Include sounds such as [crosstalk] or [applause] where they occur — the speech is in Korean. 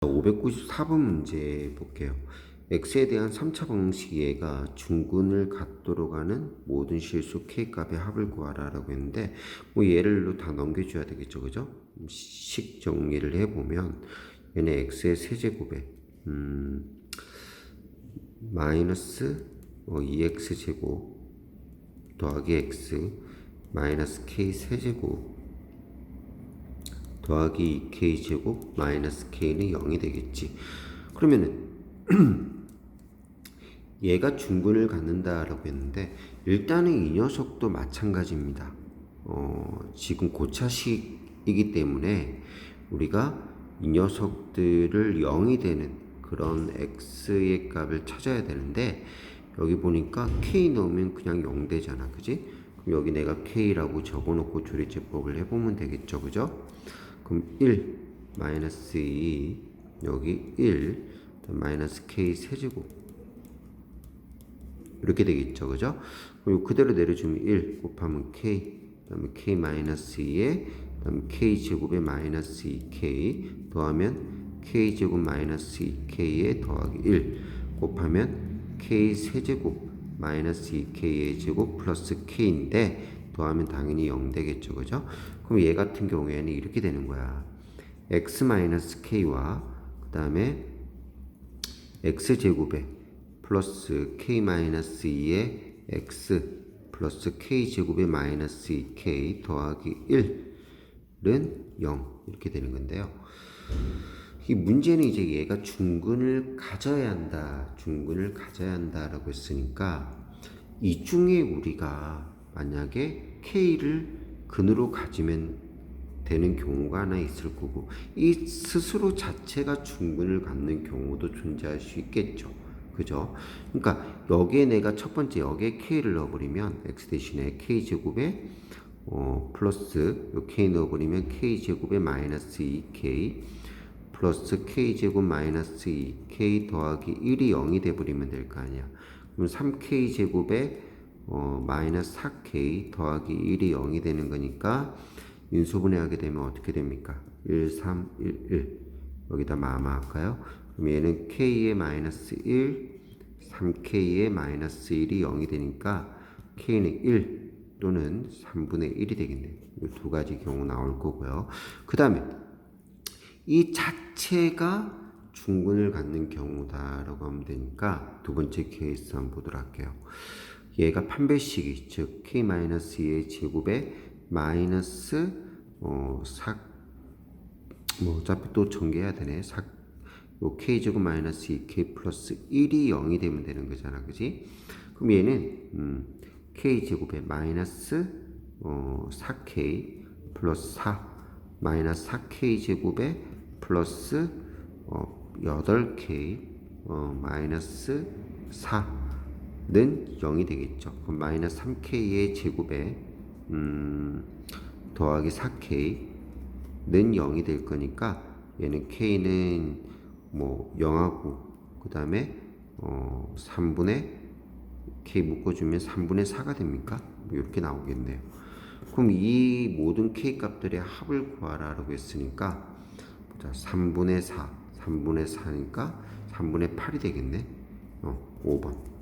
594번 문제 볼게요. x에 대한 3차 방식 얘가 중근을 갖도록 하는 모든 실수 k 값의 합을 구하라 라고 했는데 뭐 얘를 다 넘겨줘야 되겠죠, 그죠? 식 정리를 해보면 얘는 x의 세제곱에 음, 마이너스 어, 2x 제곱 더하기 x 마이너스 k 세제곱 더하기 2k 제곱 마이너스 k는 0이 되겠지. 그러면은 [clears throat] 얘가 중근을 갖는다라고 했는데 일단은 이 녀석도 마찬가지입니다. 어, 지금 고차식이기 때문에 우리가 이 녀석들을 0이 되는 그런 x의 값을 찾아야 되는데 여기 보니까 k 넣으면 그냥 0 되잖아. 그지? 그럼 여기 내가 k라고 적어놓고 조리제법을 해보면 되겠죠. 그죠? 그럼 1 마이너스 2 여기 1 마이너스 k 세제곱. 이렇게 되겠죠 그죠? 그리고 그대로 내려주면 1 곱하면 k 그 다음에 k 마이너스 2에 그 다음에 k 제곱에 마이너스 2k 더하면 k 제곱 마이너스 2k에 더하기 1 곱하면 k 세제곱 마이너스 2k의 제곱 플러스 k인데 더하면 당연히 0 되겠죠. 그죠? 그럼 얘 같은 경우에는 이렇게 되는 거야. X 마이너스 k와 그 다음에 x 제곱에 플러스 k 마이너스 2의 x 플러스 k 제곱의 마이너스 2k 더하기 1은 0 이렇게 되는 건데요. 이 문제는 이제 얘가 중근을 가져야 한다, 중근을 가져야 한다라고 했으니까 이 중에 우리가 만약에 k를 근으로 가지면 되는 경우가 하나 있을 거고 이 스스로 자체가 중근을 갖는 경우도 존재할 수 있겠죠. 그죠? 그러니까 여기에 내가 첫 번째 여기에 k를 넣어버리면 x 대신에 k 제곱에 어, 플러스 요 k 넣어버리면 k 제곱에 마이너스 2k 플러스 k 제곱 마이너스 2k 더하기 1이 0이 돼버리면 될 거 아니야. 그럼 3k 제곱에 어, 마이너스 4k 더하기 1이 0이 되는 거니까 인수분해하게 되면 어떻게 됩니까? 1, 3, 1, 1 여기다 마마 할까요? 그럼 얘는 k의 마이너스 1, 3k의 마이너스 1이 0이 되니까 k는 1 또는 3분의 1이 되겠네요. 이두 가지 경우 나올 거고요. 그 다음에 이 자체가 중근을 갖는 경우다라고 하면 되니까 두 번째 케이스 한번 보도록 할게요. 얘가 판별식이 즉 k-2의 제곱에 마이너스 어, 4, 뭐 어차피 또 전개해야 되네. 4, 요 k 제곱 마이너스 2k 플러스 1이 0이 되면 되는 거잖아. 그지? 그럼 얘는 음, k 제곱에 마이너스 어, 4k 플러스 4 마이너스 4k 제곱에 플러스 어, 8k 어, 마이너스 4 는 0이 되겠죠. 그럼 마이너스 3k의 제곱에 음, 더하기 4k는 0이 될 거니까 얘는 k는 뭐 0하고 그 다음에 어, 3분의 k 묶어주면 3분의 4가 됩니까? 뭐 이렇게 나오겠네요. 그럼 이 모든 k 값들의 합을 구하라라고 했으니까 자 3분의 4, 3분의 4니까 3분의 8이 되겠네. 어, 5번.